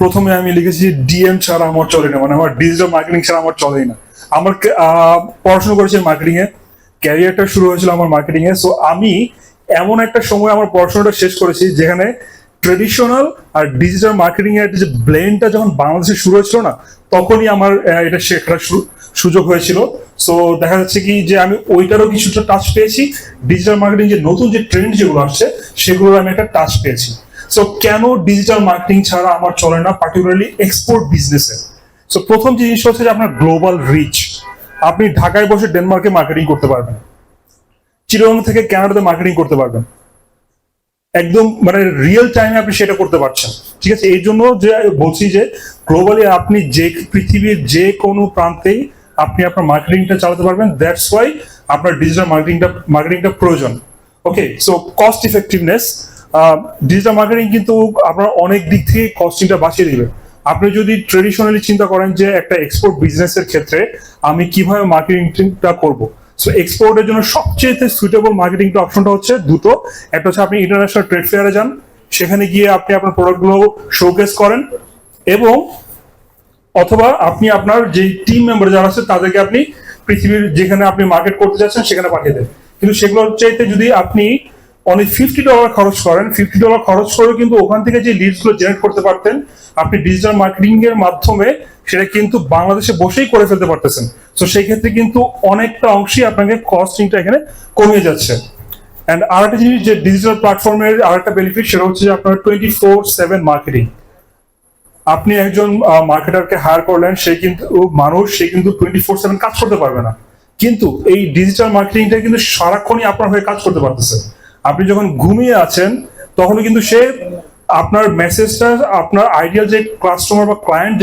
প্রথমে আমি লিখেছি ডিএম ছাড়া আমার চলে না মানে আমার ডিজিটাল মার্কেটিং ছাড়া আমার চলেই না। আমার পড়াশোনা করেছি মার্কেটিং এ ক্যারিয়ারটা শুরু হয়েছিল আমার মার্কেটিং এ সো আমি এমন একটা সময় আমার পড়াশোনাটা শেষ করেছি যেখানে ট্রেডিশনাল আর ডিজিটাল মার্কেটিং এর যে ব্লেনটা যখন বাংলাদেশে শুরু হয়েছিল না, তখনই আমার এটা শেখার সুযোগ হয়েছিল। সো দেখা যাচ্ছে কি যে আমি ওইটারও কিছুটা টাচ পেয়েছি। ডিজিটাল মার্কেটিং যে নতুন যে ট্রেন্ড যেগুলো আসছে, সেগুলোর আমি একটা টাচ পেয়েছি। সো কেন ডিজিটাল মার্কেটিং ছাড়া আমার চলে না পার্টিকুলারলি এক্সপোর্ট বিজনেসে সো প্রথম যে জিনিসটা হচ্ছে যে আপনার গ্লোবাল রিচ আপনি ঢাকায় বসে ডেনমার্কে মার্কেটিং করতে পারবেন। চিরং থেকে কানাডাতে মার্কেটিং করতে পারবেন। একদম মানে রিয়েল টাইমে আপনি সেটা করতে পারছেন। ঠিক আছে, এই জন্য যে বলছি যে গ্লোবালি আপনি যে পৃথিবীর যে কোনো প্রান্তেই আপনি আপনার মার্কেটিংটা চালাতে পারবেন। দ্যাটস ওয়াই আপনার ডিজিটাল মার্কেটিংটা মার্কেটিংটা প্রয়োজন। Okay so cost effectiveness digital marketing কিন্তু আপনার অনেক দিক থেকে কস্টিংটা বাঁচিয়ে দিবে। আপনি যদি ট্রেডিশনালি চিন্তা করেন যে একটা এক্সপোর্ট বিজনেসের ক্ষেত্রে আমি কীভাবে মার্কেটিংটা করব? সো এক্সপোর্টের জন্য সবচেয়ে সুইটেবল মার্কেটিং অপশনটা হচ্ছে দুটো। একটা হচ্ছে আপনি ইন্টারন্যাশনাল ট্রেড ফেয়ারে যান, সেখানে গিয়ে আপনি আপনার প্রোডাক্টগুলো শোকেস করেন এবং অথবা আপনি আপনার যে টিম মেম্বার যারা আছে, তাদেরকে আপনি পৃথিবীর যেখানে আপনি মার্কেট করতে যাচ্ছেন, সেখানে পাঠিয়ে দেন। কিন্তু সেগুলোর চাইতে যদি আপনি অনেক ফিফটি ডলার খরচ করেন। ফিফটি ডলার খরচ করে কিন্তু ওখান থেকে যে লিডসগুলো জেনারেট করতে পারতেন, আপনি ডিজিটাল মার্কেটিং এর মাধ্যমে সেটা কিন্তু বাংলাদেশে বসেই করে ফেলতে পারতেছেন। তো সেই ক্ষেত্রে কিন্তু অনেকটা অংশই আপনাকে কস্টিংটা এখানে কমে যাচ্ছে। অ্যান্ড আর একটা জিনিস যে ডিজিটাল প্ল্যাটফর্মের আরেকটা বেনিফিট সেটা হচ্ছে যে আপনার টোয়েন্টি ফোর সেভেন মার্কেটিং আপনি একজন মার্কেটারকে হায়ার করলেন, সে কিন্তু মানুষ, সে কিন্তু টোয়েন্টি ফোর সেভেন কাজ করতে পারবে না। কিন্তু এই ডিজিটাল মার্কেটিংটা কিন্তু সারাক্ষণই আপনার হয়ে কাজ করতে পারতেছে। আপনি যখন ঘুমিয়ে আছেন তখনও কিন্তু সে আপনার মেসেজটা আপনার আইডিয়াল যে কাস্টমার বা ক্লায়েন্ট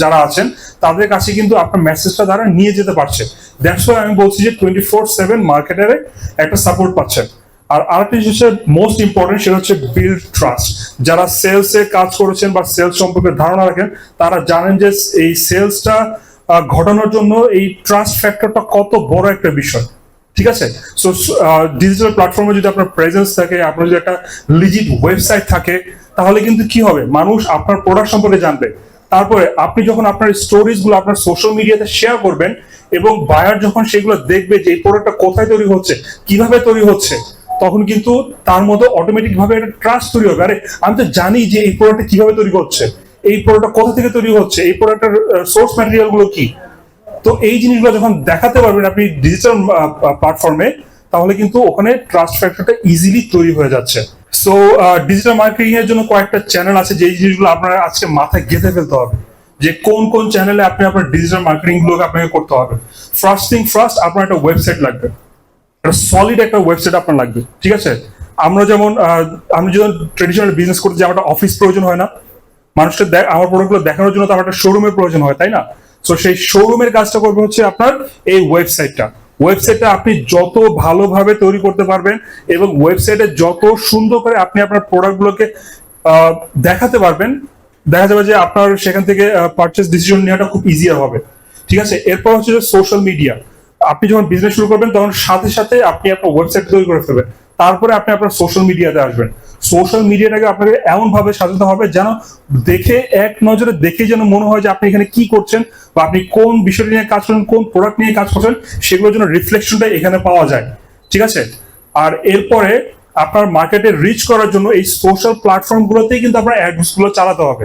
যারা আছেন, তাদের কাছে কিন্তু আপনার মেসেজটা দ্বারা নিয়ে যেতে পারছে। দ্যাটস ওয়াই আমি বলছি যে টোয়েন্টি ফোর সেভেন মার্কেটারে একটা সাপোর্ট পাচ্ছেন। আর আরেকটা জিনিস মোস্ট ইম্পর্টেন্ট সেটা হচ্ছে বিল্ড ট্রাস্ট যারা সেলস কাজ করেছেন বা সেলস সম্পর্কে ধারণা রাখেন, তারা জানেন যে এই সেলসটা ঘটানোর জন্য এই ট্রাস্ট ফ্যাক্টরটা কত বড় একটা বিষয়। ঠিক আছে? সো ডিজিটাল প্ল্যাটফর্মে যদি আপনার প্রেজেন্স থাকে, আপনার যদি একটা লিজিট ওয়েবসাইট থাকে, তাহলে কিন্তু কি হবে? মানুষ আপনার প্রোডাক্ট সম্পর্কে জানবে। তারপরে আপনি যখন আপনার স্টোরিজগুলো আপনার সোশ্যাল মিডিয়াতে শেয়ার করবেন এবং বায়ার যখন সেগুলো দেখবে যে এই প্রোডাক্টটা কোথায় তৈরি হচ্ছে, কীভাবে তৈরি হচ্ছে, তখন কিন্তু তার মধ্যে অটোমেটিক ভাবে একটা ট্রাস্ট তৈরি হবে। আরে, আমি তো জানি যে এই প্রোডাক্টটা কীভাবে তৈরি হচ্ছে, এই প্রোডাক্টটা কোথা থেকে তৈরি হচ্ছে, এই প্রোডাক্টের সোর্স ম্যাটেরিয়ালগুলো কি। তো এই জিনিসগুলো যখন দেখাতে পারবেন আপনি ডিজিটাল প্ল্যাটফর্মে তাহলে কিন্তু ওখানে ট্রাস্ট ফ্যাক্টরটা ইজিলি তৈরি হয়ে যাচ্ছে। সো ডিজিটাল মার্কেটিং এর জন্য কয়েকটা চ্যানেল আছে, যেই জিনিসগুলো আপনার আজকে মাথায় গেঁথে ফেলতে হবে। যে কোন কোন চ্যানেলে আপনি আপনার ডিজিটাল মার্কেটিং গুলোকে আপনাকে করতে হবে। ফার্স্ট থিং ফার্স্ট আপনার একটা ওয়েবসাইট লাগবে। একটা সলিড একটা ওয়েবসাইট আপনার লাগবে, ঠিক আছে? আমরা যেমন আমি যখন ট্রেডিশনাল বিজনেস করতে যাই, আমার অফিস প্রয়োজন হয় না। মানুষকে আমার প্রোডাক্টগুলো দেখানোর জন্য তো আমার একটা শোরুমের প্রয়োজন হয়, তাই না? তো সেই শোরুমের কাজটা করবে হচ্ছে আপনার এই ওয়েবসাইটটা ওয়েবসাইটটা আপনি যত ভালোভাবে তৈরি করতে পারবেন এবং ওয়েবসাইটে যত সুন্দর করে আপনি আপনার প্রোডাক্টগুলোকে দেখাতে পারবেন, দেখা যাবে যে আপনার সেখান থেকে পারচেস ডিসিশন নেওয়াটা খুব ইজিয়ার হবে। ঠিক আছে? এরপর হচ্ছে যে সোশ্যাল মিডিয়া আপনি যখন বিজনেস শুরু করবেন, তখন সাথে সাথে আপনি আপনার ওয়েবসাইট তৈরি করে ফেলবেন। তারপরে আপনি আপনার সোশ্যাল মিডিয়াতে আসবেন। সোশ্যাল মিডিয়াটাকে আপনাকে এমন ভাবে সাজাতে হবে যেন দেখে, এক নজরে দেখে যেন মনে হয় যে আপনি এখানে কি করছেন বা আপনি কোন বিষয়টা নিয়ে কাজ করছেন, কোন প্রোডাক্ট নিয়ে কাজ করছেন, সেগুলোর জন্য রিফ্লেকশনটা এখানে পাওয়া যায়। ঠিক আছে? আর এরপরে আপনার মার্কেটে রিচ করার জন্য এই সোশ্যাল প্ল্যাটফর্মগুলোতেই কিন্তু আপনার অ্যাডসগুলো চালাতে হবে।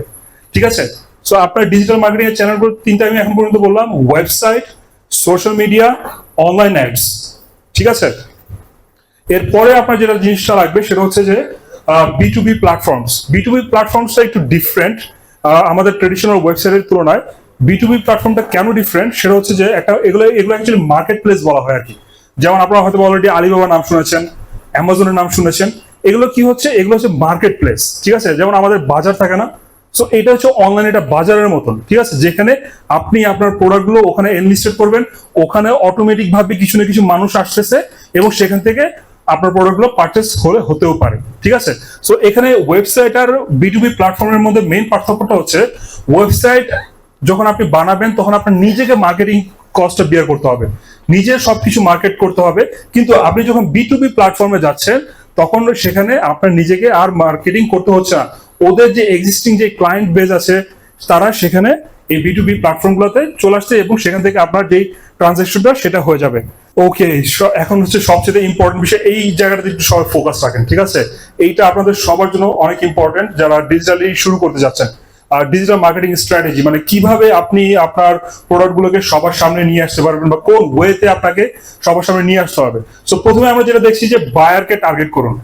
ঠিক আছে? সো আপনার ডিজিটাল মার্কেটিং এর চ্যানেলগুলো তিনটা আমি এখন পর্যন্ত বললাম। Website social media online ads ঠিক আছে? এরপরে আপনার যেটা জিনিসটা লাগবে সেটা হচ্ছে যে B to B platforms B to B প্ল্যাটফর্মসটা একটু ডিফারেন্ট আমাদের ট্রেডিশনাল ওয়েবসাইটের তুলনায় বি টু বি প্ল্যাটফর্মটা কেন ডিফারেন্ট সেটা হচ্ছে যে একটা, এগুলো এগুলো অ্যাকচুয়ালি মার্কেট প্লেস বলা হয় আর কি। যেমন আপনারা হয়তো অলরেডি আলিবাবার নাম শুনেছেন অ্যামাজনের নাম শুনেছেন। এগুলো কি হচ্ছে? এগুলো হচ্ছে মার্কেট প্লেস ঠিক আছে? যেমন আমাদের বাজার থাকে না সো এটা হচ্ছে অনলাইন এটা বাজারের মতন, ঠিক আছে? যেখানে আপনি আপনার প্রোডাক্টগুলো ওখানে এনলিস্টেড করবেন, ওখানে অটোমেটিক ভাবে কিছু না কিছু মানুষ আসতেছে এবং সেখান থেকে আপনার প্রোডাক্টগুলো পারচেস হলে হতেও পারে, ঠিক আছে? সো এখানে ওয়েবসাইট আর বিটুবি প্ল্যাটফর্মের মধ্যে মেইন পার্থক্যটা হচ্ছে ওয়েবসাইট যখন আপনি বানাবেন, তখন আপনার নিজেকে মার্কেটিং কস্টটা বিয়ার করতে হবে। নিজে সবকিছু মার্কেট করতে হবে। কিন্তু আপনি যখন বি টু বি প্ল্যাটফর্মে যাচ্ছেন, তখন সেখানে আপনার নিজেকে আর মার্কেটিং করতে হচ্ছে না। ওদের যে এক্সিস্টিং যে ক্লায়েন্ট বেজ আছে, তারা সেখানে এই বি টু বি প্ল্যাটফর্মগুলোতে চলে আসছে এবং সেখান থেকে আপনার যেই ট্রানজাকশনটা সেটা হয়ে যাবে। ওকে এখন হচ্ছে সবচেয়ে ইম্পর্টেন্ট বিষয়, এই জায়গাটাতে একটু সবাই ফোকাস রাখেন, ঠিক আছে? এইটা আপনাদের সবার জন্য অনেক ইম্পর্টেন্ট যারা ডিজিটালি শুরু করতে যাচ্ছেন। আর ডিজিটাল মার্কেটিং স্ট্র্যাটেজি মানে কীভাবে আপনি আপনার প্রোডাক্টগুলোকে সবার সামনে নিয়ে আসতে পারবেন বা কোন ওয়েতে আপনাকে সবার সামনে নিয়ে আসতে হবে। সো প্রথমে আমরা যেটা দেখছি যে বায়ারকে টার্গেট করুন।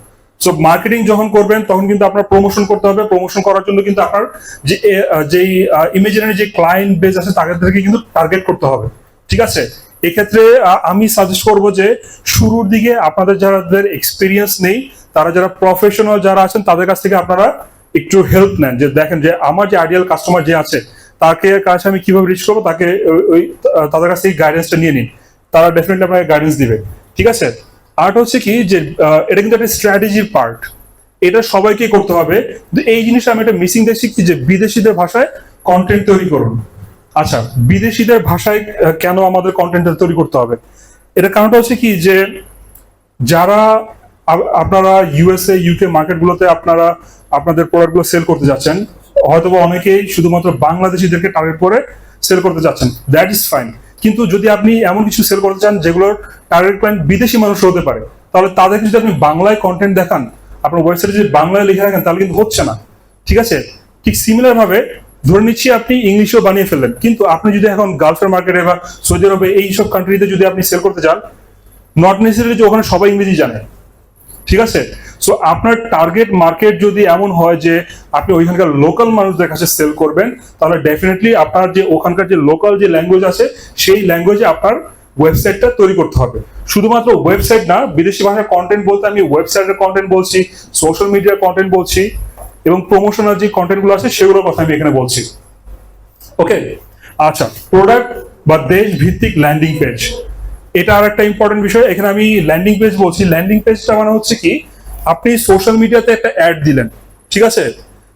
সো মার্কেটিং যখন করবেন, তখন কিন্তু আপনার প্রমোশন করতে হবে। প্রমোশন করার জন্য কিন্তু আপনার যে যেই ইমেজিনারি যে ক্লায়েন্ট বেস আছে তাদেরকে কিন্তু টার্গেট করতে হবে, ঠিক আছে? এক্ষেত্রে আমি সাজেস্ট করব যে শুরুর দিকে আপনাদের যাদের এক্সপিরিয়েন্স নেই, তারা যারা প্রফেশনাল যারা আছেন, তাদের কাছ থেকে আপনারা একটু হেল্প নেন। যে দেখেন যে আমার যে আইডিয়াল কাস্টমার যে আছে, তাকে কাছে আমি কীভাবে রিচ করব, তাকে ওই- তাদের কাছ থেকে গাইডেন্সটা নিয়ে নিন। তারা ডেফিনেটলি আপনাকে গাইডেন্স দিবে। ঠিক আছে? আর্ট হচ্ছে কি যে এটা কিন্তু একটা স্ট্র্যাটেজির পার্ট এটা সবাইকে করতে হবে। এই জিনিসটা আমি একটা মিসিং দেখছি কি যে বিদেশিদের ভাষায় কন্টেন্ট তৈরি করুন। আচ্ছা বিদেশিদের ভাষায় কেন আমাদের কন্টেন্ট তৈরি করতে হবে? এটা কারণটা হচ্ছে কি যে, যারা আপনারা ইউএসএ ইউকে মার্কেটগুলোতে আপনারা, আপনাদের প্রোডাক্টগুলো সেল করতে যাচ্ছেন, হয়তোবা অনেকেই শুধুমাত্র বাংলাদেশিদেরকে টার্গেট করে সেল করতে যাচ্ছেন। দ্যাট ইজ ফাইন কিন্তু যদি আপনি এমন কিছু সেল করতে চান যেগুলোর টার্গেট ক্লায়েন্ট বিদেশি মানুষ হতে পারে, তাহলে তাদেরকে যদি আপনি বাংলায় কন্টেন্ট দেখান, আপনার ওয়েবসাইটে যদি বাংলায় লিখে রাখেন, তাহলে কিন্তু হচ্ছে না। ঠিক আছে? ঠিক সিমিলার ভাবে ধরে নিচ্ছি আপনি ইংলিশেও বানিয়ে ফেললেন। কিন্তু আপনি যদি এখন গালফের মার্কেটে বা সৌদি আরবে এইসব কান্ট্রিতে যদি আপনি সেল করতে চান নট নেসেসারি যে ওখানে সবাই ইংরেজি জানে। ঠিক আছে? সো আপনার টার্গেট মার্কেট যদি এমন হয় যে আপনি ওইখানকার লোকাল মানুষদের কাছে সেল করবেন, তাহলে ডেফিনেটলি আপনার যে ওখানকার যে লোকাল যে ল্যাঙ্গুয়েজ আছে, সেই ল্যাঙ্গুয়েজে আপনার ওয়েবসাইটটা তৈরি করতে হবে। শুধুমাত্র ওয়েবসাইট না, বিদেশি ভাষার কন্টেন্ট বলতে আমি ওয়েবসাইটের কন্টেন্ট বলছি সোশ্যাল মিডিয়ার কন্টেন্ট বলছি এবং প্রমোশনাল যে কন্টেন্টগুলো আছে সেগুলোর কথা আমি এখানে বলছি। ওকে আচ্ছা প্রোডাক্ট বা দেশ ভিত্তিক ল্যান্ডিং পেজ এটা আর একটা ইম্পর্টেন্ট বিষয়। এখানে আমি ল্যান্ডিং পেজ বলছি। ল্যান্ডিং পেজটা মানে হচ্ছে কি, আপনি সোশ্যাল মিডিয়াতে একটা অ্যাড দিলেন, ঠিক আছে?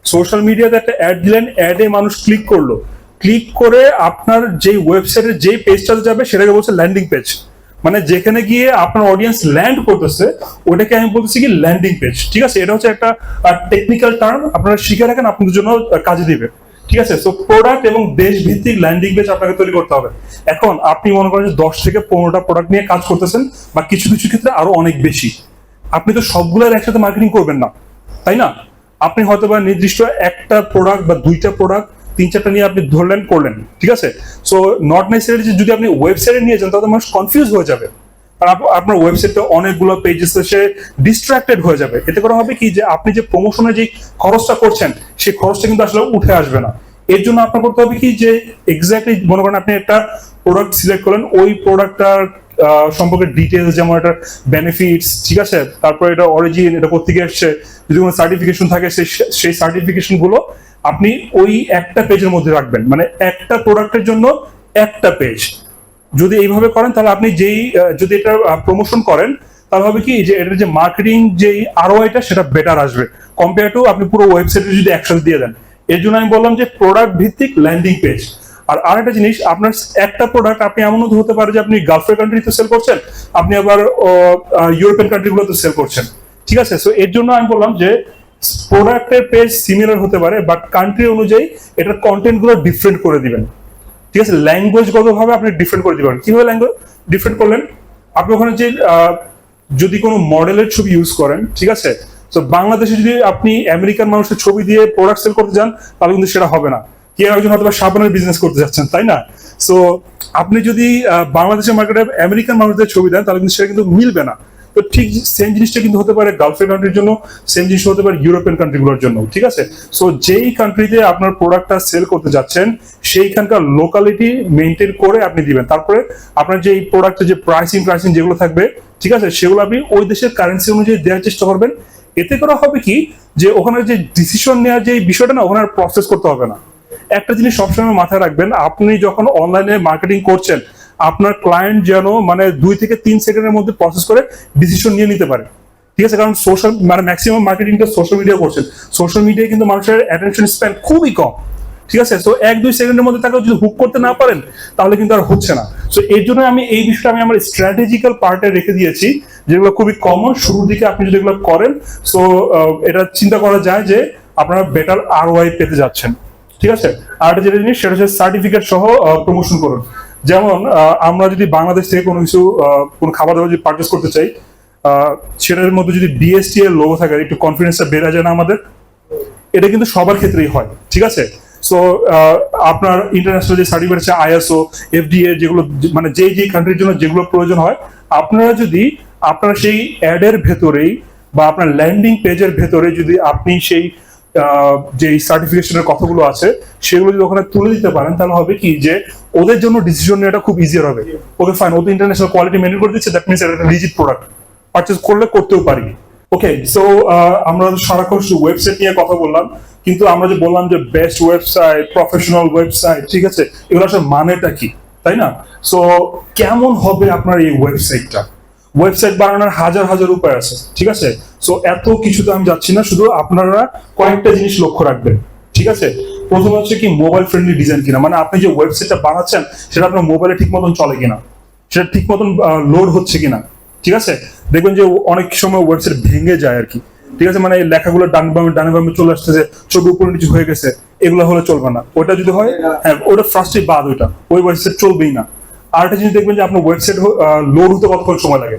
সোশ্যাল মিডিয়াতে একটা অ্যাড দিলেন অ্যাডে মানুষ ক্লিক করল। ক্লিক করে আপনার যে ওয়েবসাইটের যেই পেজটাতে যাবে, সেটাকে বলছে ল্যান্ডিং পেজ মানে যেখানে গিয়ে আপনার অডিয়েন্স ল্যান্ড করতেছে ওটাকে আমি বলতেছি কি ল্যান্ডিং পেজ ঠিক আছে? এটা হচ্ছে একটা টেকনিক্যাল টার্ম আপনারা শিখে রাখেন, আপনাদের জন্য কাজে দিবে। ঠিক আছে? তো প্রোডাক্ট এবং দেশ ভিত্তিক ল্যান্ডিং পেজ আপনাকে তৈরি করতে হবে। এখন আপনি মনে করেন যে দশ থেকে পনেরোটা প্রোডাক্ট নিয়ে কাজ করতেছেন, বা কিছু কিছু ক্ষেত্রে আরও অনেক বেশি। আপনি তো সবগুলোর একসাথে মার্কেটিং করবেন না, তাই না? আপনি হয়তো বা নির্দিষ্ট একটা প্রোডাক্ট বা দুইটা প্রোডাক্ট তিন চারটা নিয়ে আপনি ধরলেন, করলেন, ঠিক আছে? সো নট নেসেসারি যদি আপনি ওয়েবসাইটে নিয়ে যান, তাহলে মানুষ কনফিউজ হয়ে যাবে। আপনার ওয়েবসাইটে অনেকগুলো পেজেস সে ডিস্ট্রাক্টেড হয়ে যাবে। এতে করে হবে কি যে আপনি যে প্রমোশনের যে খরচটা করছেন, সেই খরচটা কিন্তু আসলে উঠে আসবে না। এর জন্য আপনার করতে হবে কি যে এক্স্যাক্টলি মনে করেন আপনি একটা প্রোডাক্ট সিলেক্ট করলেন, ওই প্রোডাক্টটার সম্পর্কে ডিটেলস যেমন এটা বেনিফিটস ঠিক আছে? তারপর এটা অরিজিন এটা কোথেকে এসছে? যদি কোনো সার্টিফিকেশন থাকে, সেই সেই সার্টিফিকেশনগুলো আপনি ওই একটা পেজের মধ্যে রাখবেন। মানে একটা প্রোডাক্টের জন্য একটা পেজ যদি এইভাবে করেন, তাহলে আপনি যেই যদি এটা প্রমোশন করেন, তাহলে হবে কি যে এটার যে মার্কেটিং যেই আরও এটা সেটা বেটার আসবে। কম্পেয়ার টু আপনি পুরো ওয়েবসাইটে যদি একসাথে দিয়ে দেন। এর জন্য আমি বললাম যে প্রোডাক্ট ভিত্তিক ল্যান্ডিং পেজ আর আরেকটা জিনিস, আপনার একটা প্রোডাক্ট আপনি এমন হতে পারে যে আপনি গালফের কান্ট্রিতে সেল করছেন, আপনি আবার ইউরোপিয়ান কান্ট্রিগুলোতে সেল করছেন। ঠিক আছে? সো এর জন্য আমি বললাম যে প্রোডাক্টের পেজ সিমিলার হতে পারে বাট কান্ট্রি অনুযায়ী এটার কন্টেন্টগুলো ডিফারেন্ট করে দিবেন। ঠিক আছে? ল্যাঙ্গুয়েজ গত ভাবে আপনি ডিফারেন্ট করে দিবেন। কীভাবে ল্যাঙ্গুয়েজ ডিফারেন্ট করলেন? আপনি ওখানে যে যদি কোনো মডেলের ছবি ইউজ করেন, ঠিক আছে? তো বাংলাদেশে যদি আপনি আমেরিকান মানুষের ছবি দিয়ে প্রোডাক্ট সেল করতে যান, তাহলে কিন্তু সেটা হবে না। কেউ একজন হয়তো সাবানের বিজনেস করতে যাচ্ছেন, তাই না? সো আপনি যদি বাংলাদেশের মার্কেটে আমেরিকান মানুষদের ছবি দেন, তাহলে কিন্তু সেটা কিন্তু মিলবে না। তো ঠিক সেম জিনিসটা কিন্তু হতে পারে গালফের কান্ট্রির জন্য সেম জিনিস হতে পারে ইউরোপিয়ান কান্ট্রিগুলোর জন্য, ঠিক আছে? সো যেই কান্ট্রিতে আপনার প্রোডাক্টটা সেল করতে যাচ্ছেন, সেইখানকার লোকালিটি মেনটেন করে আপনি দিবেন। তারপরে আপনার যে এই প্রোডাক্টের যে প্রাইসিং প্রাইসিং যেগুলো থাকবে, ঠিক আছে? সেগুলো আপনি ওই দেশের কারেন্সি অনুযায়ী দেওয়ার চেষ্টা করবেন। এতে করা হবে কি? যে ওখানে যে ডিসিশন নেওয়ার যে বিষয়টা না, ওখানে প্রসেস করতে হবে না। একটা জিনিস সবসময় মাথায় রাখবেন, আপনি যখন অনলাইনে মার্কেটিং করছেন, আপনার ক্লায়েন্ট যেন মানে দুই থেকে তিন সেকেন্ডের মধ্যে প্রসেস করে ডিসিশন নিয়ে নিতে পারে। ঠিক আছে? কারণ সোশ্যাল মানে ম্যাক্সিমাম মার্কেটিংটা সোশ্যাল মিডিয়া করছেন। সোশ্যাল মিডিয়ায় কিন্তু মানুষের অ্যাটেনশন স্প্যান খুবই কম। ঠিক আছে? তো এক দুই সেকেন্ডের মধ্যে তাকে যদি হুক করতে না পারেন, তাহলে কিন্তু আর হচ্ছে না। তো এর জন্য আমি এই বিষয়টা আমি আমার স্ট্র্যাটেজিক্যাল পার্টে রেখে দিয়েছি, যেগুলো খুবই কমন শুরুর দিকে আপনি যদি এগুলো করেন সো এটা চিন্তা করা যায় যে আপনারা বেটার আর পেতে যাচ্ছেন। ঠিক আছে? আর একটা যেটা জিনিস, সেটা হচ্ছে সার্টিফিকেট সহ প্রমোশন করুন। যেমন আমরা যদি বাংলাদেশ থেকে কোনো কিছু কোনো খাবার দাবার যদি পারচেস করতে চাই সেটার মধ্যে যদি বিএসটি এর লোগো থাকে, একটু কনফিডেন্সটা বেড়ে যায় না আমাদের, এটা কিন্তু সবার ক্ষেত্রেই হয়, ঠিক আছে? সো আপনার ইন্টারন্যাশনাল যে সার্টিফিকেট আছে আইএসও এফডিএ যেগুলো মানে যেই যেই কান্ট্রির জন্য যেগুলো প্রয়োজন হয়, আপনারা যদি আপনারা সেই অ্যাডের ভেতরেই বা আপনার ল্যান্ডিং পেজের ভেতরে যদি আপনি সেই যে সার্টিফিকেশনের কথাগুলো আছে, সেগুলো যদি ওখানে তুলে দিতে পারেন, তাহলে হবে কি যে ওদের জন্য ডিসিশন নেওয়াটা খুব ইজিয়ার হবে। ওকে ফাইন ও তো ইন্টারন্যাশনাল কোয়ালিটি মেনটেন করে দিচ্ছে দ্যাট মিনস এটা একটা রিজিট প্রোডাক্ট পারচেস করলে করতেও পারি। ওকে সো আমরা সারাক্ষণ ওয়েবসাইট নিয়ে কথা বললাম, কিন্তু আমরা যে বললাম যে বেস্ট ওয়েবসাইট প্রফেশনাল ওয়েবসাইট ঠিক আছে, এগুলো আসলে মানেটা কি, তাই না? সো কেমন হবে আপনার এই ওয়েবসাইটটা ওয়েবসাইট বানানোর হাজার হাজার উপায় আছে, ঠিক আছে? সো এত কিছুতে আমি যাচ্ছি না, শুধু আপনারা কয়েকটা জিনিস লক্ষ্য রাখবেন, ঠিক আছে? প্রথম হচ্ছে কি মোবাইল ফ্রেন্ডলি ডিজাইন কিনা মানে আপনি যে ওয়েবসাইটটা বানাচ্ছেন, সেটা আপনার মোবাইলে ঠিক মতন চলে কিনা, সেটা ঠিক মতন লোড হচ্ছে কিনা, ঠিক আছে? দেখবেন যে অনেক সময় ওয়েবসাইট ভেঙে যায় আর কি, ঠিক আছে? মানে লেখাগুলো ডান বামে, ডানে বামে চলে আসতেছে, ছবি উপরে নিচে হয়ে গেছে, এগুলো হলে চলবে না। ওটা যদি হয় হ্যাঁ ওটা ফার্স্টে বাদ ওইটা, ওই ওয়েবসাইট চলবেই না। আর একটা জিনিস দেখবেন যে আপনার ওয়েবসাইট লোড হতে কতক্ষণ সময় লাগে।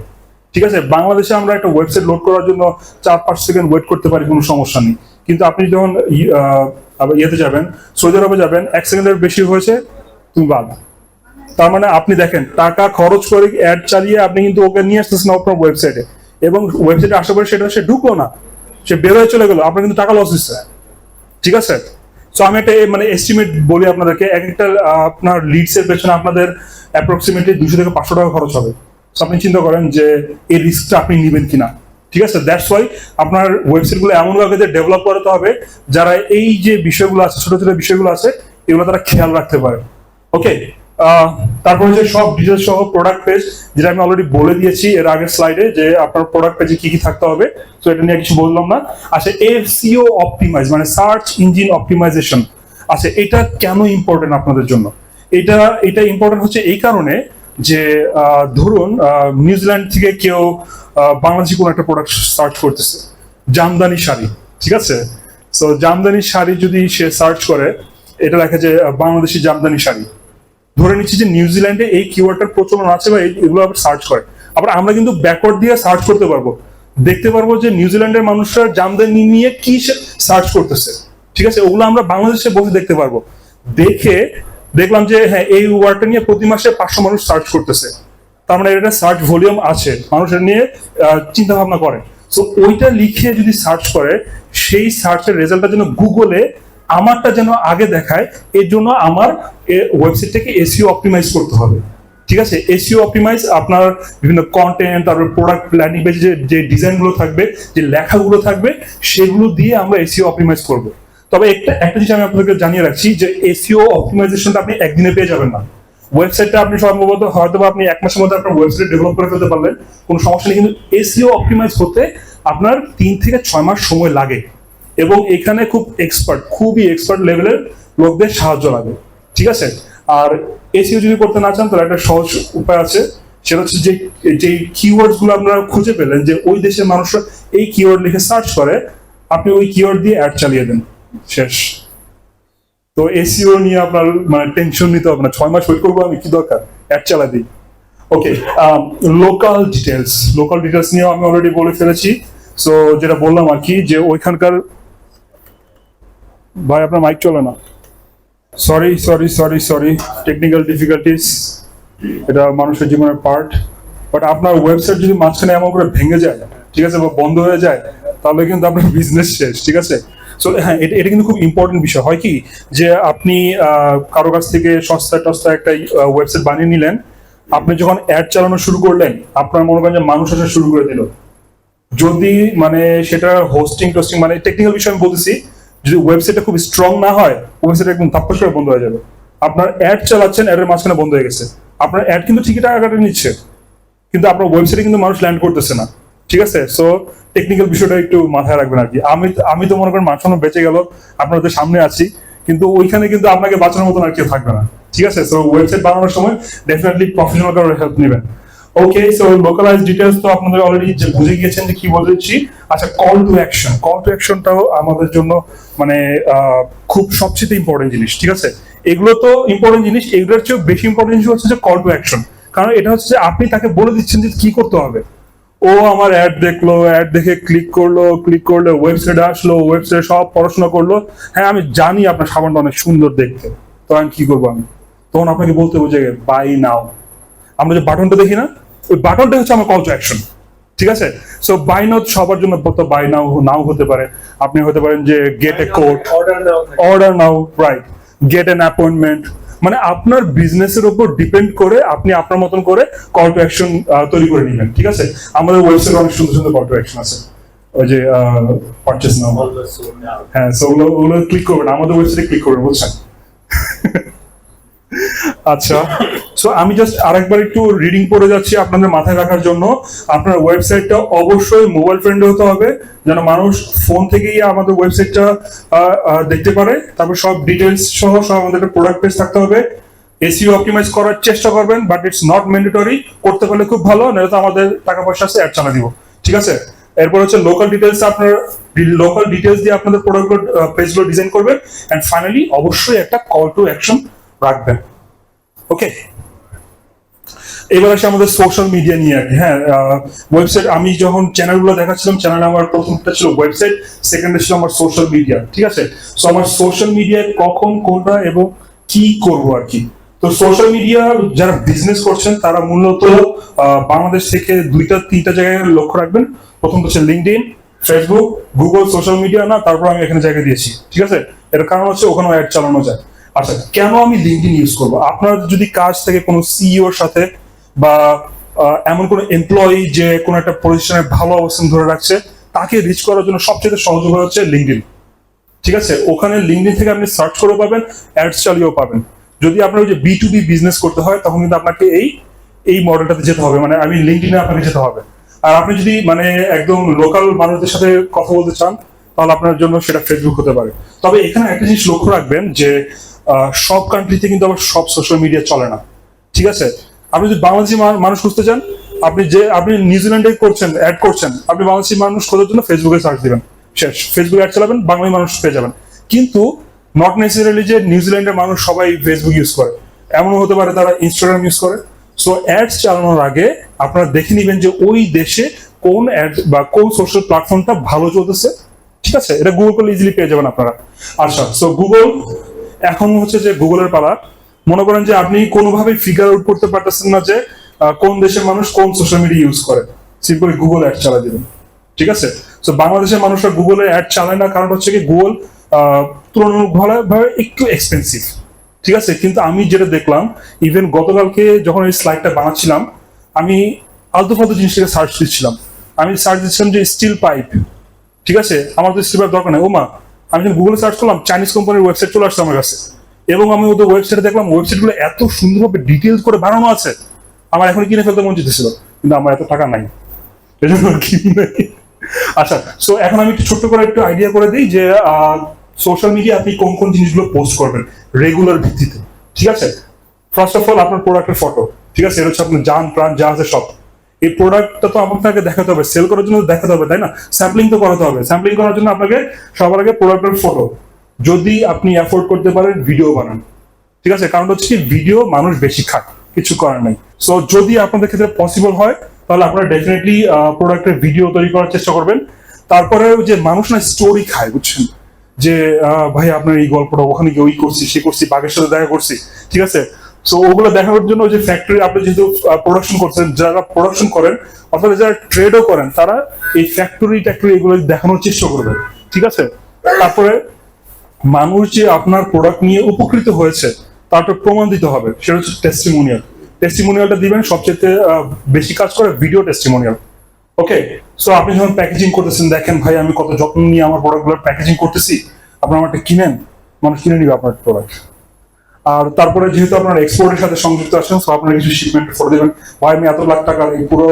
ঠিক আছে? বাংলাদেশে আমরা একটা ওয়েবসাইট লোড করার জন্য চার পাঁচ সেকেন্ড ওয়েট করতে পারি, কোনো সমস্যা নেই। কিন্তু আপনি যখন ইয়েতে যাবেন, সৌদি আরবে যাবেন, এক সেকেন্ডের বেশি হয়েছে, তুমি বাদ। তার মানে আপনি দেখেন, টাকা খরচ করে অ্যাড চালিয়ে আপনি কিন্তু ওকে নিয়ে আসতেছেন আপনার ওয়েবসাইটে এবং ওয়েবসাইটে আসার পরে সেটা সে ঢুকলো না, সে বের হয়ে চলে গেলো, আপনার কিন্তু টাকা লস দিচ্ছে ঠিক আছে? সো আমি একটা মানে এস্টিমেট বলি আপনাদেরকে। এক একটা আপনার লিডস এর পেছনে আপনাদের অ্যাপ্রক্সিমেটলি দুশো থেকে পাঁচশো টাকা খরচ হবে। সো আপনি চিন্তা করেন যে, এই রিস্কটা আপনি নেবেন কিনা। ঠিক আছে? দ্যাটস ওয়াই আপনার ওয়েবসাইটগুলো এমন ভাবে ডেভেলপ করতে হবে, যারা এই যে বিষয়গুলো আছে, ছোট ছোট বিষয়গুলো আছে, এগুলো তারা খেয়াল রাখতে পারে ওকে তারপরে যে সব ডিটেলস সহ প্রোডাক্ট পেজ যেটা আমি অলরেডি বলে দিয়েছি এর আগের স্লাইডে যে আপনার প্রোডাক্ট পেজে কি কি থাকতে হবে, তো এটা নিয়ে কিছু বললাম না। আচ্ছা এফসিও অপটিমাইজ মানে সার্চ ইঞ্জিন অপটিমাইজেশন আচ্ছা এটা কেন ইম্পর্টেন্ট আপনাদের জন্য? এটা এটা ইম্পর্টেন্ট হচ্ছে এই কারণে যে ধরুন নিউজিল্যান্ড থেকে কেউ বাংলাদেশি কোনো একটা প্রোডাক্ট সার্চ করতেছে, জামদানি শাড়ি, ঠিক আছে? তো জামদানি শাড়ি যদি সে সার্চ করে, এটা লেখা যে বাংলাদেশি জামদানি শাড়ি। ধরে নিচ্ছি যে নিউজিল্যান্ডে এই কিওয়ার্ডটার প্রচলন আছে বা এগুলো আবার সার্চ করে। আবার আমরা কিন্তু ব্যাকওয়ার্ড দিয়ে সার্চ করতে পারব। দেখতে পারব যে নিউজিল্যান্ডের মানুষরা জামদানি নিয়ে কি সার্চ করতেছে। ঠিক আছে? ওগুলো আমরা বাংলাদেশে বসে দেখতে পারব। দেখে দেখলাম যে হ্যাঁ এই ওয়ার্ডটা নিয়ে প্রতি মাসে পাঁচশো মানুষ সার্চ করতেছে। তার মানে এটা সার্চ ভলিউম আছে। মানুষ এটা নিয়ে চিন্তা ভাবনা করে। তো ওইটা লিখে যদি সার্চ করে, সেই সার্চের রেজাল্টটা যেন গুগলে আমারটা যেন আগে দেখায়, এর জন্য আমার ওয়েবসাইটটাকে এসিও অপটিমাইজ করতে হবে। ঠিক আছে? এসিও অপটিমাইজ আপনার বিভিন্ন কন্টেন্ট তারপর প্রোডাক্ট ল্যান্ডিং পেজে যে যে ডিজাইনগুলো থাকবে, যে লেখাগুলো থাকবে, সেগুলো দিয়ে আমরা এসিও অপটিমাইজ করব। তবে একটা একটা জিনিস আমি আপনাদেরকে জানিয়ে রাখছি যে এসিও অপটিমাইজেশনটা আপনি একদিনে পেয়ে যাবেন না। ওয়েবসাইটটা আপনি সম্ভবত হয়তো আপনি এক মাসের মধ্যে আপনার ওয়েবসাইট ডেভেলপ করে ফেলতে পারলেন, কোনো সমস্যা নেই। কিন্তু এসিও অপটিমাইজ করতে আপনার তিন থেকে ছয় মাস সময় লাগে। এবং এখানে খুব এক্সপার্ট খুবই এক্সপার্ট লেভেলের লোকদের সাহায্য লাগে। ঠিক আছে? আর এসিও যদি করতে না চান, তাহলে একটা সহজ উপায় আছে। সেটা হচ্ছে যে যে কিওয়ার্ডসগুলো আপনারা খুঁজে পেলেন, যে ওই দেশের মানুষরা এই কিওয়ার্ড লিখে সার্চ করে, আপনি ওই কিওয়ার্ড দিয়ে অ্যাড চালিয়ে দেন। শেষ। তো এসিও নিয়ে আপনার মানে টেনশন নিতে হবে না। ছয় মাস ওয়েট করব আমি, কি দরকার? অ্যাড চালা দিই। Okay local details local details নিয়েও আমি অলরেডি বলে ফেলেছি। সো যেটা বললাম আর কি, যে ওইখানকার ভাই, আপনার মাইক চলে না। Sorry sorry sorry sorry technical difficulties এটা মানুষের জীবনের পার্ট বাট আপনার ওয়েবসাইট যদি মাঝখানে এমন করে ভেঙে যায়, ঠিক আছে, বা বন্ধ হয়ে যায়, তাহলে কিন্তু আপনার বিজনেস শেষ, ঠিক আছে? সো হ্যাঁ এটা এটা কিন্তু খুব ইম্পর্টেন্ট বিষয়। হয় কি? যে আপনি কারও কাছ থেকে সস্তা টস্তা একটা ওয়েবসাইট বানিয়ে নিলেন। আপনি যখন অ্যাড চালানো শুরু করলেন, আপনার মনে করেন যে মানুষ আসা শুরু করে দিল। যদি মানে সেটা হোস্টিং টোস্টিং মানে টেকনিক্যাল বিষয় আমি বলতেছি যদি ওয়েবসাইটটা খুব স্ট্রং না হয় ওয়েবসাইট একদম তাপ্পাস করে বন্ধ হয়ে যাবে। আপনার অ্যাড চালাচ্ছেন অ্যাডের মাঝখানে বন্ধ হয়ে গেছে। আপনার অ্যাড কিন্তু ঠিকই টাকা কাটে নিচ্ছে, কিন্তু আপনার ওয়েবসাইটে কিন্তু মানুষ ল্যান্ড করতেছে না। ঠিক আছে? সো টেকনিক্যাল বিষয়টা একটু মাথায় রাখবেন আর কি। আমি আমি তো মনে করেন মাঝখানে বেঁচে গেল, আপনাদের সামনে আছি, কিন্তু ওইখানে কিন্তু আপনাকে বাঁচানোর মতন আর কেউ থাকবে না। ঠিক আছে? সো ওয়েবসাইট বানানোর সময় ডেফিনেটলি প্রফেশনাল কারোর হেল্প নেবেন। ওকে সো লোকালাইজ ডিটেলস তো আপনাদের অলরেডি যে বুঝে গিয়েছেন যে কি বলেছি আচ্ছা call to action call to অ্যাকশনটাও আমাদের জন্য মানে খুব সবচেয়ে ইম্পর্টেন্ট জিনিস, ঠিক আছে? এগুলো তো ইম্পর্টেন্ট জিনিস, এগুলোর চেয়েও বেশি ইম্পর্টেন্ট জিনিস হচ্ছে যে কল টু অ্যাকশন কারণ এটা হচ্ছে যে আপনি তাকে বলে দিচ্ছেন যে কি করতে হবে। ও আমার অ্যাড দেখল অ্যাড দেখে ক্লিক করল ক্লিক করল ওয়েবসাইটে আসলো ওয়েবসাইটে সব পড়াশোনা করল। হ্যাঁ আমি জানি আপনার সাবানটা অনেক সুন্দর দেখতে। তো আমি কি করব আমি? তখন আপনাকে বলতে হবে যে বাই নাও আমরা যে বাটনটা দেখি না ওই বাটনটা হচ্ছে আমার কল টু অ্যাকশন ঠিক আছে? সো বাই নাও সবার জন্য বাই নাও নাও হতে পারে। আপনি হতে পারেন যে get a code order now order now right get an appointment মানে আপনার বিজনেসের উপর ডিপেন্ড করে আপনি আপনার মতন করে কল টু অ্যাকশন তৈরি করে নেবেন ঠিক আছে? আমাদের ওয়েবসাইটে অনেক সুন্দর সুন্দর কল টু অ্যাকশন আছে। ওই যে পারচেস নাও হ্যাঁ সো ওগুলো ওগুলো ক্লিক করবেন আমাদের ওয়েবসাইটে ক্লিক করবেন বুঝছেন? আচ্ছা সো আমি জাস্ট আরেকবার একটু রিডিং পড়ে যাচ্ছি আপনাদের মাথায় রাখার জন্য। আপনার ওয়েবসাইটটা অবশ্যই মোবাইল ফ্রেন্ডলি হতে হবে, যেন মানুষ ফোন থেকেই আমাদের ওয়েবসাইটটা দেখতে পারে। তারপর সব ডিটেলস সহ সব আমাদের প্রোডাক্ট পেজ থাকতে হবে। এসিও অপটিমাইজ করার চেষ্টা করবেন বাট ইটস নট ম্যান্ডেটরি করতে পারলে খুব ভালো, নাহলে তো আমাদের টাকা পয়সা আছে অ্যাড চালা দিব। ঠিক আছে? এরপর হচ্ছে লোকাল ডিটেলস আপনার লোকাল ডিটেলস দিয়ে আপনাদের প্রোডাক্টগুলো পেজগুলো ডিজাইন করবেন। এন্ড ফাইনালি অবশ্যই একটা কল টু অ্যাকশন রাখবেন। ওকে এবার আসে আমাদের সোশ্যাল মিডিয়া নিয়ে আর কি হ্যাঁ ওয়েবসাইট আমি যখন চ্যানেলগুলো দেখাচ্ছিলাম চ্যানেল আমার প্রথমটা ছিল ওয়েবসাইট সেকেন্ডে ছিল আমার সোশ্যাল মিডিয়া ঠিক আছে? সো আমার সোশ্যাল মিডিয়ায় কখন, কোনটা এবং কি করব আর কি? তো সোশ্যাল মিডিয়া যারা বিজনেস করছেন, তারা মূলত বাংলাদেশ থেকে দুইটা, তিনটা জায়গায় লক্ষ্য রাখবেন। প্রথম হচ্ছে linked Facebook Google social media না, তারপর আমি এখানে জায়গা দিয়েছি, ঠিক আছে? এর কারণ হচ্ছে ওখানে অ্যাড চালানো যায়। আচ্ছা কেন আমি লিঙ্কডিন ইউজ করব? আপনার যদি কাজ থেকে কোনো সিইওর সাথে বা এমন কোনো এমপ্লয়ি যে কোনো একটা প্রতিষ্ঠানে ভালো অবস্থান ধরে রাখছে, তাকে রিচ করার জন্য সবচেয়ে সহজ উপায় হচ্ছে লিঙ্কডিন ঠিক আছে? ওখানে লিঙ্কডিন থেকে আপনি সার্চ করে পাবেন অ্যাডস চালিয়েও পাবেন। যদি আপনার ওই যে বি টু বি বিজনেস করতে হয়, তখন কিন্তু আপনাকে এই এই মডেলটাতে যেতে হবে। মানে আমি লিঙ্কডিনে আপনাকে যেতে হবে। আর আপনি যদি মানে একদম লোকাল মানুষদের সাথে কথা বলতে চান, তাহলে আপনার জন্য সেটা ফেসবুক হতে পারে। তবে এখানে একটা জিনিস লক্ষ্য রাখবেন যে সব কান্ট্রিতে কিন্তু আবার সব সোশ্যাল মিডিয়া চলে না। ঠিক আছে? আপনি যদি বাংলাদেশি মানুষ খুঁজতে চান, আপনি যে আপনি নিউজিল্যান্ডে করছেন অ্যাড করছেন, আপনি বাংলাদেশি মানুষ খোঁজার জন্য ফেসবুকে সার্চ দিবেন। শেষ। ফেসবুক অ্যাড চালাবেন, বাঙালি মানুষ পেয়ে যাবেন। কিন্তু নট নেসেসারিলি যে নিউজিল্যান্ডের মানুষ সবাই ফেসবুক ইউজ করে। এমনও হতে পারে তারা ইনস্টাগ্রাম ইউজ করে। সো অ্যাডস চালানোর আগে আপনারা দেখে নেবেন যে ওই দেশে কোন অ্যাড বা কোন সোশ্যাল প্ল্যাটফর্মটা ভালো চলতেছে। ঠিক আছে? এটা গুগল করলে ইজিলি পেয়ে যাবেন আপনারা। আচ্ছা সো গুগল এখন হচ্ছে যে গুগলের পালা। মনে করেন যে আপনি কোনোভাবেই ফিগার আউট করতে পারতেছেন না যে কোন দেশের মানুষ কোন সোশ্যাল মিডিয়া ইউজ করে। সিম্পলি গুগল অ্যাড চালা দিবেন। ঠিক আছে? তো বাংলাদেশের মানুষরা গুগলে অ্যাড চালায় না, কারণ হচ্ছে কি গুগল তুলনামূলকভাবে একটু এক্সপেন্সিভ ঠিক আছে? কিন্তু আমি যেটা দেখলাম ইভেন গতকালকে যখন এই স্লাইডটা বানাচ্ছিলাম, আমি আলতু ফালতু জিনিসটাকে সার্চ দিচ্ছিলাম। আমি সার্চ দিচ্ছিলাম যে স্টিল পাইপ ঠিক আছে? আমার তো স্টিল পাইপ দরকার নেই। ও মা আমি যখন গুগলে সার্চ করলাম চাইনিজ কোম্পানির ওয়েবসাইট চলে আসছে আমার কাছে। এবং আমি ওদের ওয়েবসাইটে দেখলাম ওয়েবসাইটগুলো এত সুন্দরভাবে ডিটেলস করে বানানো আছে, আমার এখন কিনে ফেলতে মন যেতেছিল কিন্তু আমার এত টাকা নাই। এই জন্য আর কিনি নাই। আচ্ছা সো এখন আমি একটু ছোট্ট করে একটু আইডিয়া করে দিই যে সোশ্যাল মিডিয়া আপনি কোন কোন জিনিসগুলো পোস্ট করবেন রেগুলার ভিত্তিতে, ঠিক আছে? ফার্স্ট অফ অল আপনার প্রোডাক্টের ফটো ঠিক আছে? এটা হচ্ছে আপনার যান, প্রাণ, যা আছে সব। এই প্রোডাক্টটা তো আপনাকে দেখাতে হবে সেল করার জন্য দেখাতে হবে, তাই না? স্যাম্পলিং তো করাতে হবে। স্যাম্পলিং করার জন্য আপনাকে সবার আগে প্রোডাক্টের ফটো যদি আপনি অ্যাফোর্ড করতে পারেন ভিডিও বানান। ঠিক আছে? কারণ হচ্ছে ভিডিও মানুষ বেশি খায়, কিছু করার নেই। সো যদি আপনাদের ক্ষেত্রে পসিবল হয়, তাহলে আপনারা ডেফিনেটলি প্রোডাক্টের ভিডিও তৈরি করার চেষ্টা করবেন। তারপরে যে মানুষ না স্টোরি খায়, বুঝছেন? যে ভাই, আপনার এই গল্পটা ওখানে গিয়ে ওই করছি, সে করছি, বাঘের সাথে দেখা করছি। ঠিক আছে? সো ওগুলো দেখানোর জন্য যে ফ্যাক্টরি আপনি যেহেতু প্রোডাকশন করছেন, যারা প্রোডাকশন করেন অথবা যারা ট্রেডও করেন, তারা এই ফ্যাক্টরি ট্যাক্টরি এগুলো দেখানোর চেষ্টা করবেন ঠিক আছে? তারপরে মানুষ যে আপনার প্রোডাক্ট নিয়ে উপকৃত হয়েছে তারটা প্রমাণ দিতে হবে। সেটা হচ্ছে টেস্টিমোনিয়াল টেস্টিমোনিয়ালটা দিবেন, সবচেয়ে বেশি কাজ করে ভিডিও টেস্টিমোনিয়াল ওকে সো আপনি যখন প্যাকেজিং করতেছেন, দেখেন, ভাই, আমি কত যত্ন নিয়ে আমার প্রোডাক্টগুলোর প্যাকেজিং করতেছি। আপনার আমারটা কিনেন। মানুষ কিনে নিবে আপনার প্রোডাক্ট আর তারপরে যেহেতু আপনার এক্সপোর্টের সাথে সংযুক্ত আছেন সো আপনারা কিছু শিপমেন্ট করে দেবেন। ভাই, আমি এত লাখ টাকার এই পুরো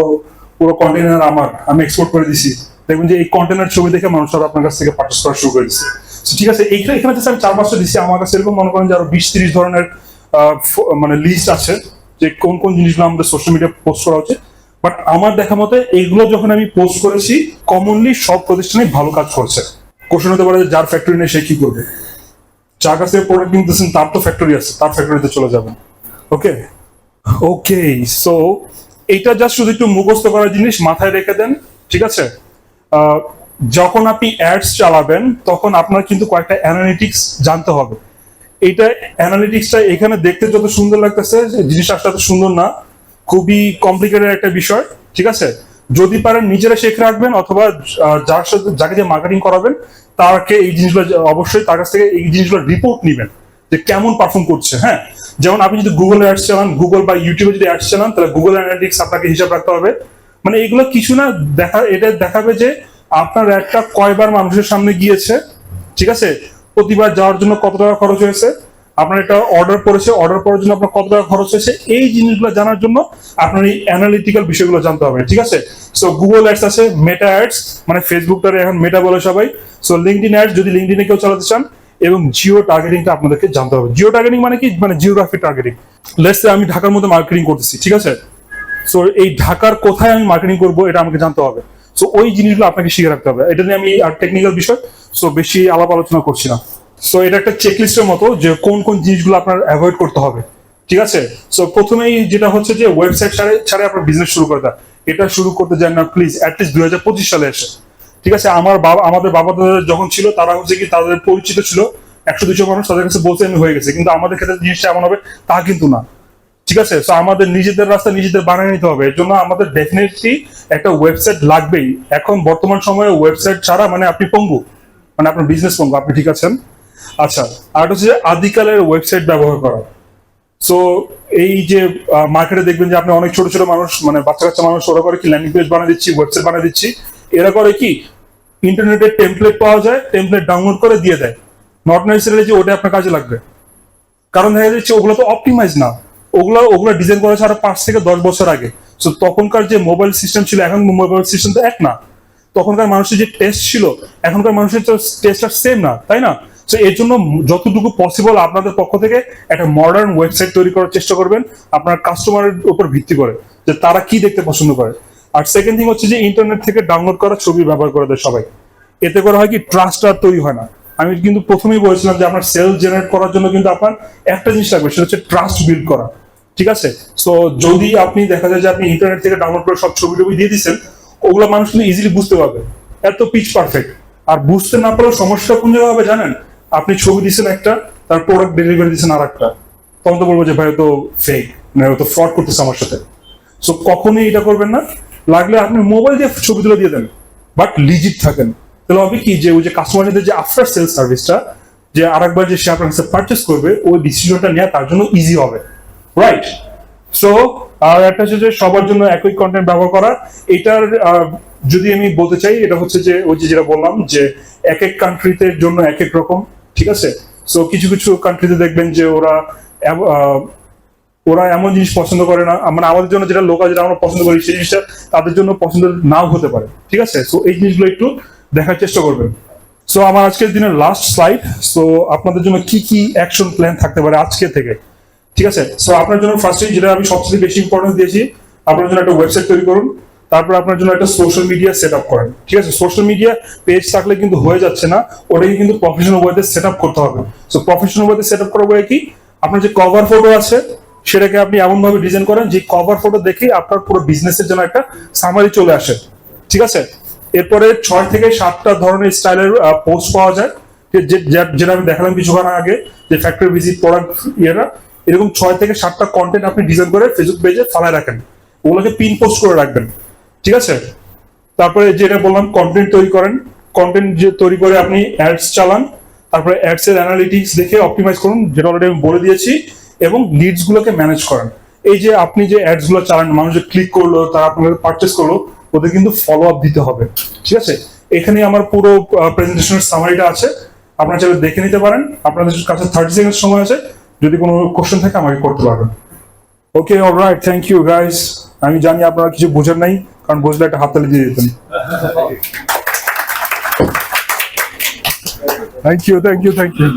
পুরো কন্টেনার আমার, আমি এক্সপোর্ট করে দিছি। দেখবেন যে এই কন্টেনার ছবি দেখে মানুষরা আপনার কাছ থেকে পার্চেস করা শুরু করে দিচ্ছে ঠিক আছে, এইখানে, এখানে আমি চার পাঁচটা দিচ্ছি আমার কাছে এরকম মনে করেন যে আরও বিশ তিরিশ ধরনের মানে লিস্ট আছে, যে কোন কোন জিনিসগুলো আমাদের সোশ্যাল মিডিয়া পোস্ট করা উচিত বাট আমার দেখা মতে এইগুলো যখন আমি পোস্ট করেছি কমনলি সব প্রতিষ্ঠানে ভালো কাজ করছে। কোশ্চেন হতে পারে যার ফ্যাক্টরি নেই, সে কি করবে? কাছ থেকে প্রোডাক্ট কিনতেছেন তার তো ফ্যাক্টরি আছে, তার ফ্যাক্টরিতে চলে যাবেন। ওকে ওকে সো এইটা জাস্ট শুধু একটু মুখস্থ করার জিনিস মাথায় রেখে দেন, ঠিক আছে? যখন আপনি অ্যাডস চালাবেন, তখন আপনার কিন্তু কয়েকটা অ্যানালিটিক্স জানতে হবে। এইটা অ্যানালিটিক্সটা এখানে দেখতে যত সুন্দর লাগতেছে, জিনিসটা আসলে সুন্দর না, খুবই কমপ্লিকেটেড একটা বিষয়, ঠিক আছে? যদি পারেন নিজেরা শেখ রাখবেন অথবা যার সাথে, যাকে যে মার্কেটিং করাবেন, তাকে এই জিনিসগুলো অবশ্যই তার কাছ থেকে এই জিনিসগুলো রিপোর্ট নেবেন যে কেমন পারফর্ম করছে হ্যাঁ? যেমন আপনি যদি গুগলে অ্যাডস চালান গুগল বা ইউটিউবে যদি অ্যাডস চালান, তাহলে গুগল অ্যানালিটিক্স আপনাকে হিসাব রাখতে হবে। মানে এগুলো কিছু না, দেখা, এটা দেখাবে যে আপনার অ্যাডটা কয়বার মানুষের সামনে গিয়েছে, ঠিক আছে? প্রতিবার যাওয়ার জন্য কত টাকা খরচ হয়েছে? আপনার একটা অর্ডার পড়েছে অর্ডার করার জন্য আপনার কত টাকা খরচ হয়েছে, এই জিনিসগুলো জানার জন্য আপনার এই অ্যানালিটিক্যাল বিষয়গুলো জানতে হবে, ঠিক আছে? সো গুগল অ্যাডস আছে মেটা অ্যাডস মানে ফেসবুকটারে এখন মেটা বলে সবাই। সো লিঙ্কডিন অ্যাডস যদি লিঙ্কডিনে কেউ চালাতে চান, এবং জিও টার্গেটিংটা আপনাদেরকে জানতে হবে। জিও টার্গেটিং মানে কি? মানে জিওগ্রাফি টার্গেটিং লেটস আমি ঢাকার মধ্যে মার্কেটিং করতেছি, ঠিক আছে? সো এই ঢাকার কোথায় আমি মার্কেটিং করব, এটা আমাকে জানতে হবে। সো ওই জিনিসগুলো আপনাকে শিখে রাখতে হবে। এটা নিয়ে আমি আর টেকনিক্যাল বিষয় সো বেশি আলাপ আলোচনা করছি না। সো এটা একটা চেকলিস্টের মতো যে কোন কোন জিনিসগুলো আপনার অ্যাভয়েড করতে হবে। ঠিক আছে? সো প্রথমেই যেটা হচ্ছে যে ওয়েবসাইট ছাড়ে ছাড়ে আপনার বিজনেস শুরু করে দেয় এটা শুরু করতে যান না প্লিজ অ্যাটলিস্ট দুই হাজার পঁচিশ সালে এসে। ঠিক আছে? আমার বাবা, আমাদের বাবা দাদা যখন ছিল, তারা হচ্ছে কি তাদের পরিচিত ছিল। একশো দুশো মানুষ তাদের কাছে বলতে আমি হয়ে গেছে। কিন্তু আমাদের ক্ষেত্রে জিনিসটা এমন হবে, তা কিন্তু না। ঠিক আছে? তো আমাদের নিজেদের রাস্তা নিজেদের বানিয়ে নিতে হবে। এর জন্য আমাদের ডেফিনেটলি একটা ওয়েবসাইট লাগবেই। এখন বর্তমান সময়ে ওয়েবসাইট ছাড়া মানে আপনি পঙ্গু। মানে আপনার বিজনেস পঙ্গু। আপনি ঠিক আছেন? আচ্ছা আর হচ্ছে যে আদিকালের ওয়েবসাইট ব্যবহার করা। সো এই যে মার্কেটে দেখবেন যে আপনি অনেক ছোট ছোট মানুষ মানে বাচ্চা কাচ্চা মানুষ ওরা করে কি ল্যান্ডিং পেজ বানিয়ে দিচ্ছি ওয়েবসাইট বানিয়ে দিচ্ছি। এরা করে কি ইন্টারনেটে টেমপ্লেট পাওয়া যায় টেমপ্লেট ডাউনলোড করে দিয়ে দেয়। নট নেসেসারি যে ওটা আপনার কাজে লাগবে। কারণ দেখা যাচ্ছে ওগুলো তো অপটিমাইজ না। ওগুলো ওগুলো ডিজাইন করা হয়েছে আরও পাঁচ থেকে দশ বছর আগে। সো তখনকার যে মোবাইল সিস্টেম ছিল, এখন মোবাইল সিস্টেম তো এক না। তখনকার মানুষের যে টেস্ট ছিল, এখনকার মানুষের তো টেস্ট আর সেম না, তাই না? তো এর জন্য যতটুকু পসিবল আপনাদের পক্ষ থেকে একটা মডার্ন ওয়েবসাইট তৈরি করার চেষ্টা করবেন, আপনার কাস্টমারের উপর ভিত্তি করে, যে তারা কি দেখতে পছন্দ করে। আর সেকেন্ড থিং হচ্ছে যে ইন্টারনেট থেকে ডাউনলোড করা ছবি ব্যবহার করে দেয় সবাই। এতে করে হয় কি ট্রাস্ট আর তৈরি হয় না। আমি কিন্তু প্রথমেই বলেছিলাম যে আপনার সেল জেনারেট করার জন্য কিন্তু আপনার একটা জিনিস লাগবে, সেটা হচ্ছে ট্রাস্ট বিল্ড করা। ঠিক আছে? সো যদি আপনি দেখা যায় যে আপনি ইন্টারনেট থেকে ডাউনলোড করে সব ছবি টবি দিয়ে দিচ্ছেন, ওগুলো মানুষ কিন্তু ইজিলি বুঝতে পারবে। এত পিচ পারফেক্ট আর বুঝতে না পারলে সমস্যা কোন জায়গায় হবে জানেন? আপনি ছবি দিচ্ছেন একটা, তার প্রোডাক্ট ডেলিভারি দিচ্ছেন আর একটা তখন তো বলব যে, ভাই তো ফেক মানে তো ফ্রড করতেছে আমার সাথে। সো কখনোই এটা করবেন না। লাগলে আপনি মোবাইল দিয়ে ছবি তুলে দিয়ে দেন বাট লিজিট থাকেন। তাহলে হবে কি যে ওই যে কাস্টমারদের যে আফটার সেল সার্ভিসটা যে আরেকবার যে সে আপনার কাছে পারচেস করবে ওই ডিসিশনটা নেওয়া তার জন্য ইজি হবে। রাইট সো আর একটা হচ্ছে যে, সবার জন্য একই কন্টেন্ট ব্যবহার করা। এটার যদি আমি বলতে চাই, এটা হচ্ছে যে, ওই যে যেটা বললাম যে এক এক কান্ট্রিতে জন্য এক এক রকম। ঠিক আছে? সো কিছু কিছু কান্ট্রিতে দেখবেন যে ওরা ওরা এমন জিনিস পছন্দ করে না। মানে আমাদের জন্য যেটা লোকাল যেটা আমরা পছন্দ করি, সেই জিনিসটা তাদের জন্য পছন্দ নাও হতে পারে। ঠিক আছে? সো এই জিনিসগুলো একটু দেখার চেষ্টা করবেন। সো আমার আজকের দিনের লাস্ট স্লাইড সো আপনাদের জন্য কি কি অ্যাকশন প্ল্যান থাকতে পারে আজকে থেকে? ঠিক আছে? সো আপনার জন্য ফার্স্টে যেটা আমি সবচেয়ে বেশি ইম্পর্টেন্স দিয়েছি, আপনার জন্য একটা ওয়েবসাইট তৈরি করুন। তারপর আপনার জন্য একটা সোশ্যাল মিডিয়া সেট আপ করেন, ঠিক আছে? সোশ্যাল মিডিয়া পেজ থাকলে কিন্তু হয়ে যাচ্ছে না, ওটাকে কিন্তু প্রফেশনাল ওয়েতে সেট আপ করতে হবে। সো প্রফেশনাল ওয়েতে সেট আপ করার বলে কি? আপনার যে কভার ফটো আছে, সেটাকে আপনি এমন ভাবে ডিজাইন করেন যে কভার ফটো দেখে আপনার পুরো বিজনেসের জন্য একটা সামারি চলে আসে। ঠিক আছে? এরপরে ছয় থেকে সাতটা ধরনের স্টাইলের পোস্ট পাওয়া যায় যেটা আমি দেখালাম কিছুক্ষণ আগে, যে ফ্যাক্টরি ভিজিট প্রোডাক্ট ইয়েরা। এরকম ছয় থেকে সাতটা কন্টেন্ট আপনি ডিজাইন করে ফেসবুক পেজে ফালায় রাখেন। ওগুলোকে পিন পোস্ট করে রাখবেন। ঠিক আছে? তারপরে যেটা বললাম কন্টেন্ট তৈরি করেন। কন্টেন্ট যে তৈরি করে আপনি অ্যাডস চালান, তারপরে অ্যাডস এর অ্যানালিটিক্স দেখে অপটিমাইজ করুন, যেটা অলরেডি আমি বলে দিয়েছি, এবং লিডস গুলোকে ম্যানেজ করেন। এই যে আপনি যে অ্যাডসগুলো চালান, মানুষ যে ক্লিক করল, তারা আপনাদের পারচেস করল, ওদের কিন্তু ফলো আপ দিতে হবে। ঠিক আছে? এখানে আমার পুরো প্রেজেন্টেশনের সামারিটা আছে। আপনারা চাইলে দেখে নিতে পারেন। আপনাদের কাছে থার্টি সেকেন্ড সময় আছে। যদি কোনো কোশ্চেন থাকে, আমাকে করতে পারবেন। Okay alright thank you guys আমি জানি আপনারা কিছু বোঝেন নাই। কারণ বুঝলে একটা হাততালি দিয়ে দিতেন। Thank you thank you thank you